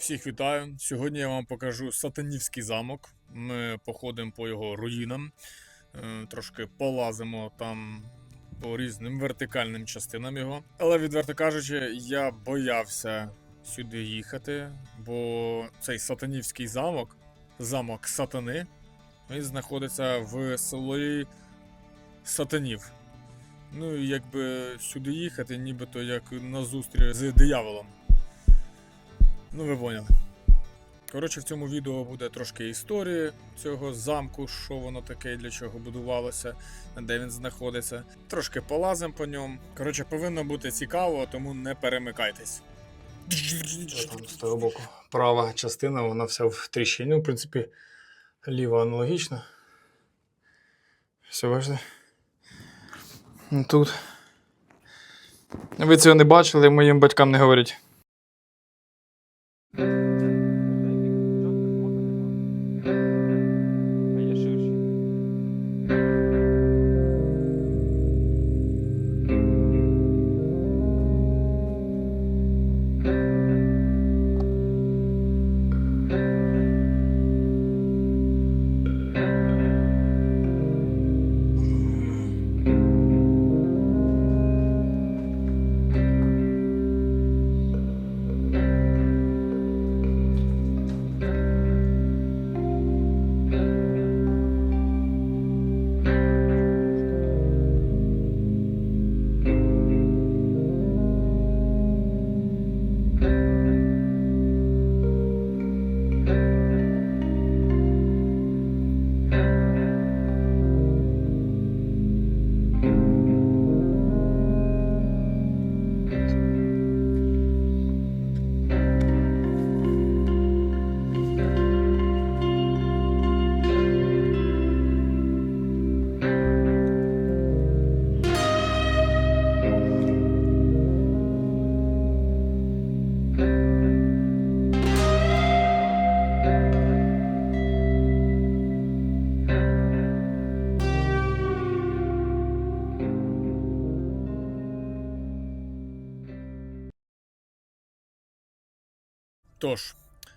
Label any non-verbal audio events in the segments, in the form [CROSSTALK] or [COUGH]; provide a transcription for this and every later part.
Всіх вітаю. Сьогодні я вам покажу сатанівський замок. Ми походимо по його руїнам, е, трошки полазимо там по різним вертикальним частинам його. Але відверто кажучи, я боявся сюди їхати, бо цей сатанівський замок, замок сатани, він знаходиться в селі Сатанів. Ну якби сюди їхати, нібито як на зустріч з дияволом. Ну, ви поняли. Коротше, в цьому відео буде трошки історії цього замку, що воно таке, для чого будувалося, де він знаходиться. Трошки полазимо по ньому. Коротше, повинно бути цікаво, тому не перемикайтесь. Там з того боку. Права частина, вона вся в тріщині. В принципі, ліва аналогічна. Все бачите? Тут. Ви цього не бачили, моїм батькам не говоріть. А Тож,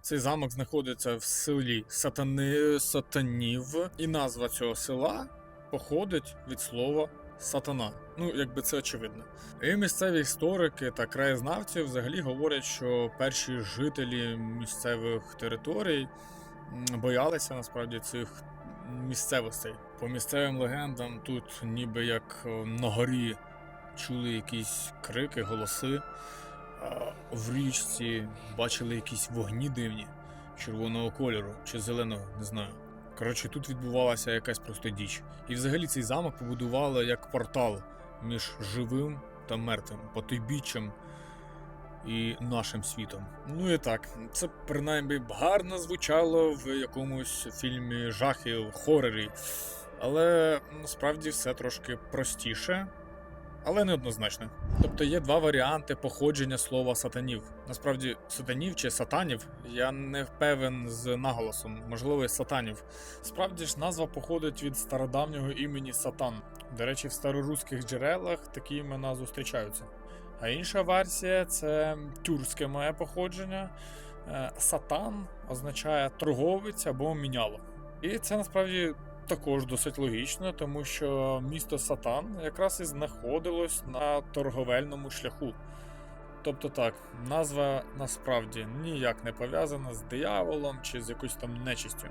цей замок знаходиться в селі Сатани... Сатанів, і назва цього села походить від слова сатана. Ну, якби це очевидно. І місцеві історики та краєзнавці взагалі говорять, що перші жителі місцевих територій боялися насправді цих місцевостей. По місцевим легендам тут ніби як на горі чули якісь крики, голоси. В річці бачили якісь вогні дивні, червоного кольору чи зеленого, не знаю. Коротше, тут відбувалася якась просто діч. І взагалі цей замок побудували як портал між живим та мертвим, потойбіччям і нашим світом. Ну і так, це принаймні гарно звучало в якомусь фільмі жахів, хорорі. Але насправді все трошки простіше але неоднозначно. Тобто є два варіанти походження слова сатанів. Насправді, сатанів чи сатанів я не певен з наголосом, можливо, сатанів. Справді ж назва походить від стародавнього імені Сатан. До речі, в староруських джерелах такі імена зустрічаються. А інша версія це тюркське має походження. Е, Сатан означає торговець або міняло. І це насправді також досить логічно, тому що місто Сатан якраз і знаходилось на торговельному шляху. Тобто так, назва насправді ніяк не пов'язана з дияволом чи з якоюсь там нечистю,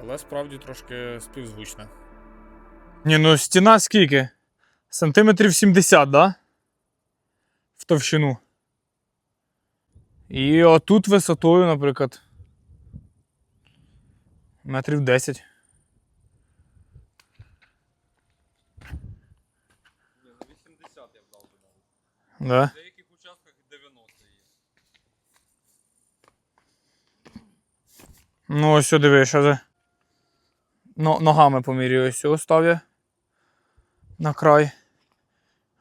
але справді трошки співзвучна. Ні, ну стіна скільки? Сантиметрів 70, да? В товщину. І отут висотою, наприклад. Метрів 10. Ні, ну 80 я б дав би навіть. Да? В деяких участках 90 є. Ну, ось сюди диви, що за. Ну, ногами помірюю. Ось сюди став я. На край.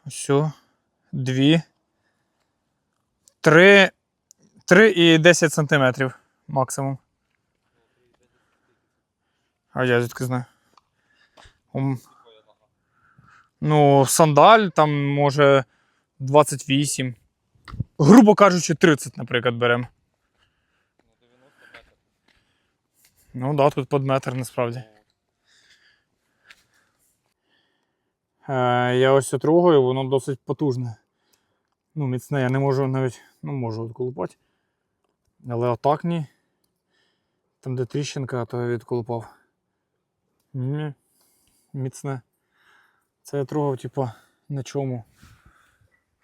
Ось. Дві. Три. Три і 10 сантиметрів максимум. А я звідки знаю. Ну, сандаль там може 28. Грубо кажучи, 30, наприклад, беремо. Ну да, тут під метр насправді. Е, я ось трогаю, воно досить потужне. Ну, міцне, я не можу навіть, ну, можу відколупати. Але отак ні. Там, де тріщинка, то я відколупав. Ні, міцне. Це я трогав, типа, на чому.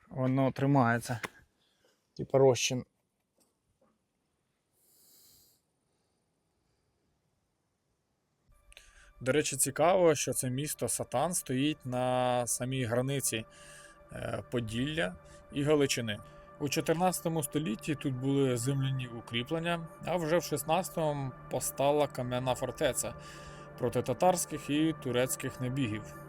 Воно тримається. Типа розчин. До речі, цікаво, що це місто Сатан стоїть на самій границі е, Поділля і Галичини. У 14 столітті тут були земляні укріплення, а вже в 16-му постала кам'яна фортеця проти татарських і турецьких набігів.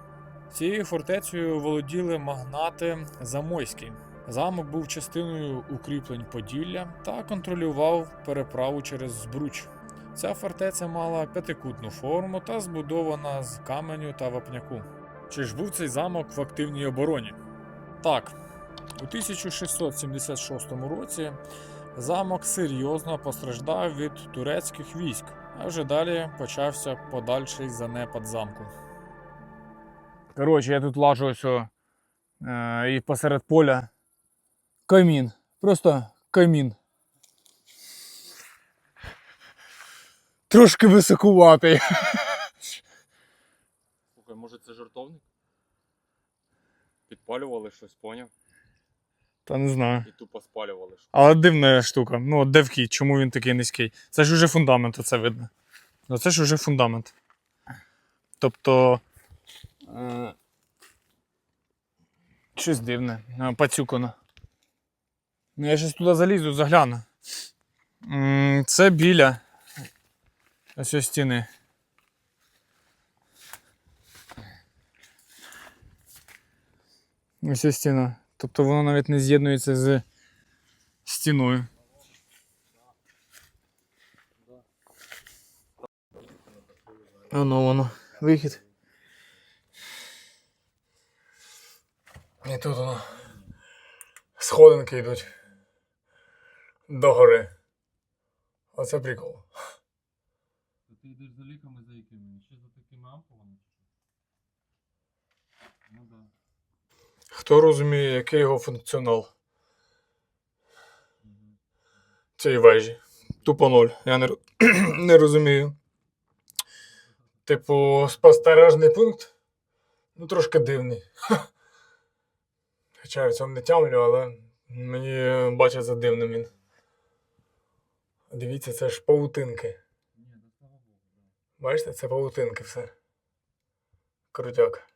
Цією фортецею володіли магнати Замойські. Замок був частиною укріплень Поділля та контролював переправу через Збруч. Ця фортеця мала п'ятикутну форму та збудована з каменю та вапняку. Чи ж був цей замок в активній обороні? Так, у 1676 році замок серйозно постраждав від турецьких військ, а вже далі почався подальший занепад замку. Коротше, я тут лажу ось о, е, і посеред поля камін. Просто камін. Трошки високуватий. Слухай, може це жартовник? Підпалювали щось, поняв? Та не знаю. І тупо спалювали щось. Але дивна штука. Ну, от де вхід, чому він такий низький? Це ж уже фундамент, оце видно. Ну, це ж уже фундамент. Тобто. Е... Щось дивне, е, пацюкано. Ну, я щось туди залізу, загляну. Це біля. Ось ось стіни. Ось ось стіна. Тобто воно навіть не з'єднується з стіною. Воно воно. Вихід. І тут воно. Сходинки йдуть. До гори. Оце прикол. Ти йдеш за ліками за якими? Ще за такими ампулами? Ну да. Хто розуміє, який його функціонал цієї вежі? Тупо ноль. Я не, [CLEARS THROAT] не розумію. Типу, спостережний пункт. Ну, трошки дивний. Хоча я цьому не тямлю, але мені бачиться дивним він. Дивіться, це ж паутинки. Бачите, це паутинки все. Крутяк.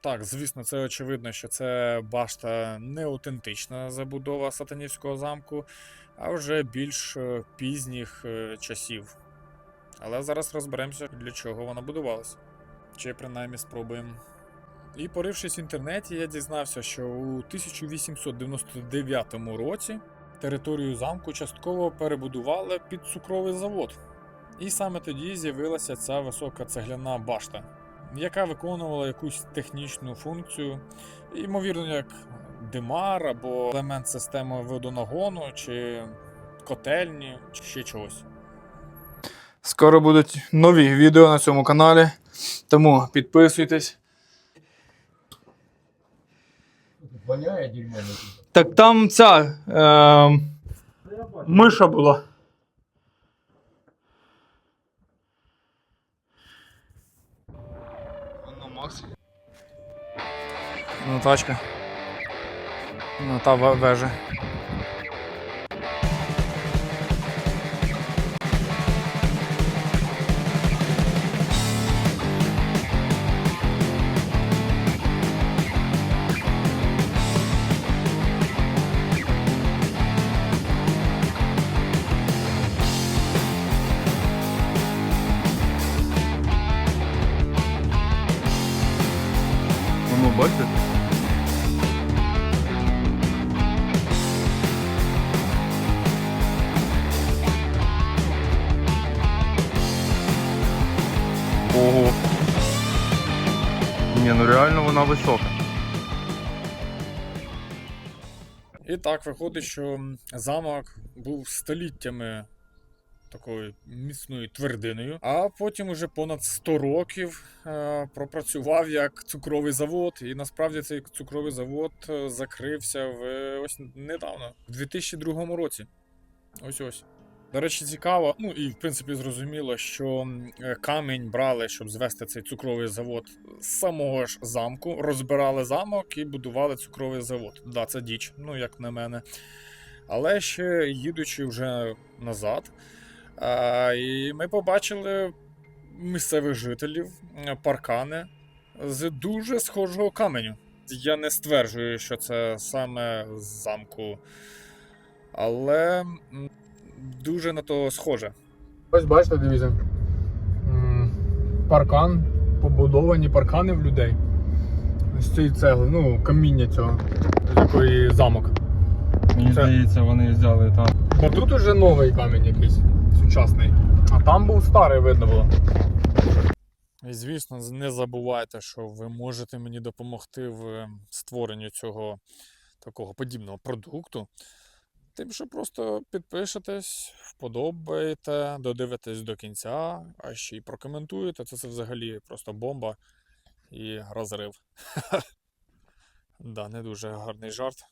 Так, звісно, це очевидно, що це башта не аутентична забудова сатанівського замку, а вже більш е, пізніх е, часів. Але зараз розберемося, для чого вона будувалася. Чи принаймні спробуємо. І порившись в інтернеті, я дізнався, що у 1899 році територію замку частково перебудували під цукровий завод. І саме тоді з'явилася ця висока цегляна башта яка виконувала якусь технічну функцію, ймовірно, як димар або елемент системи водонагону, чи котельні, чи ще чогось. Скоро будуть нові відео на цьому каналі. Тому підписуйтесь. Воняє дерьмо. Так там ця е, миша була. Ну. Ну, тачка. Ну, та ве- вежа. Ого. Ні, ну реально вона висока. І так виходить, що замок був століттями такою міцною твердиною. А потім уже понад 100 років е, пропрацював як цукровий завод. І насправді цей цукровий завод е, закрився в ось недавно, в 2002 році. Ось ось. До речі, цікаво, ну і в принципі зрозуміло, що е, камінь брали, щоб звести цей цукровий завод з самого ж замку, розбирали замок і будували цукровий завод. Да, це діч, ну як на мене. Але ще їдучи вже назад, і ми побачили місцевих жителів, паркани з дуже схожого каменю. Я не стверджую, що це саме з замку, але дуже на то схоже. Ось бачите, дивіться. Паркан, побудовані паркани в людей. З цієї цегли, ну, каміння цього, з якої замок. Мені Це- здається, вони взяли там. Бо тут уже новий камінь якийсь сучасний. А там був старий, видно було. І звісно, не забувайте, що ви можете мені допомогти в створенні цього такого подібного продукту. Тим, що просто підпишетесь, вподобаєте, додивитесь до кінця, а ще й прокоментуєте. Це, це взагалі просто бомба і розрив. [LAUGHS] Да, не дуже гарний жарт,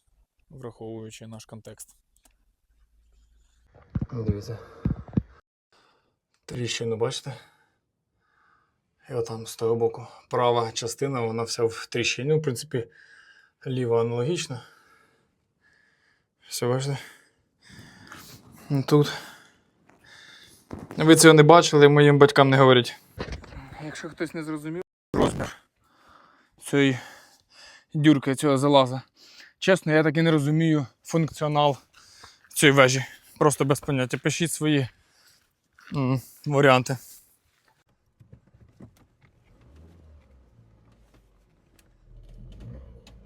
враховуючи наш контекст. Дивіться. Тріщину, бачите? І отам з того боку. Права частина, вона вся в тріщині. Ну, в принципі, ліва аналогічна. Все бачите? Ну, Тут. Ви цього не бачили, моїм батькам не говорять. Якщо хтось не зрозумів, розмір цієї дюрки, цього залаза. Чесно, я так і не розумію функціонал цієї вежі. Просто без поняття. Пишіть свої м, варіанти.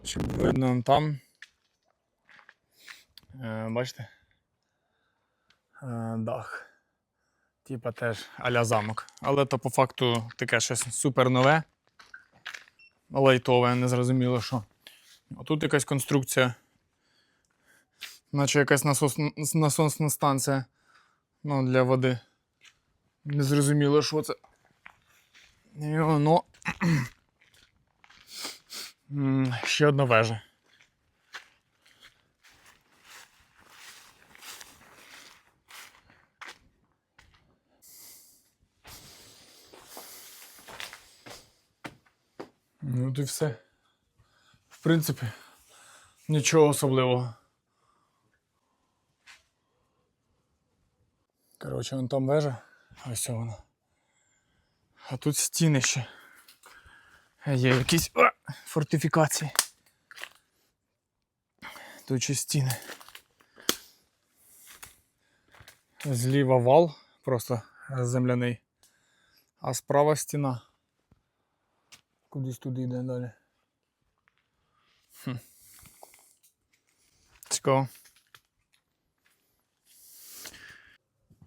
Щоб видно там. Е, бачите? Е, дах. Типа теж аля замок. Але то по факту таке щось супер нове. Лайтове, незрозуміло що. А тут якась конструкція. Наче якась насос, насосна станція ну, для води. Незрозуміло, що це. І воно. [CLEARS THROAT] Ще одна вежа. Ну, от і все. В принципі, нічого особливого. Коротше, вон там вежа. Ось вона. А тут стіни ще. Є якісь о, фортифікації. Тут ще стіни. Зліва вал, просто земляний. А справа стіна. Кудись туди йде далі. Хм. Цікаво.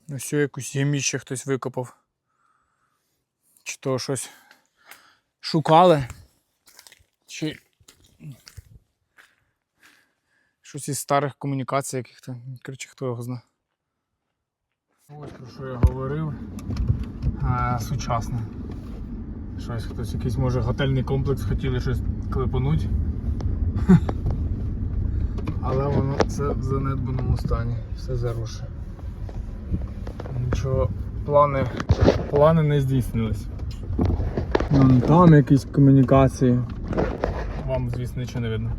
Ось якусь яміще хтось викопав. Чи то щось шукали, чи щось із старих комунікацій яких-то. Коротше, хто його знає. Ось про що я говорив. А, сучасне. Щось хтось якийсь може готельний комплекс хотіли щось клепануть. [LAUGHS] Але воно це в занедбаному стані. Все зарушено. Нічого, плани, плани не здійснились. Вон там якісь комунікації. Вам, звісно, нічого не видно.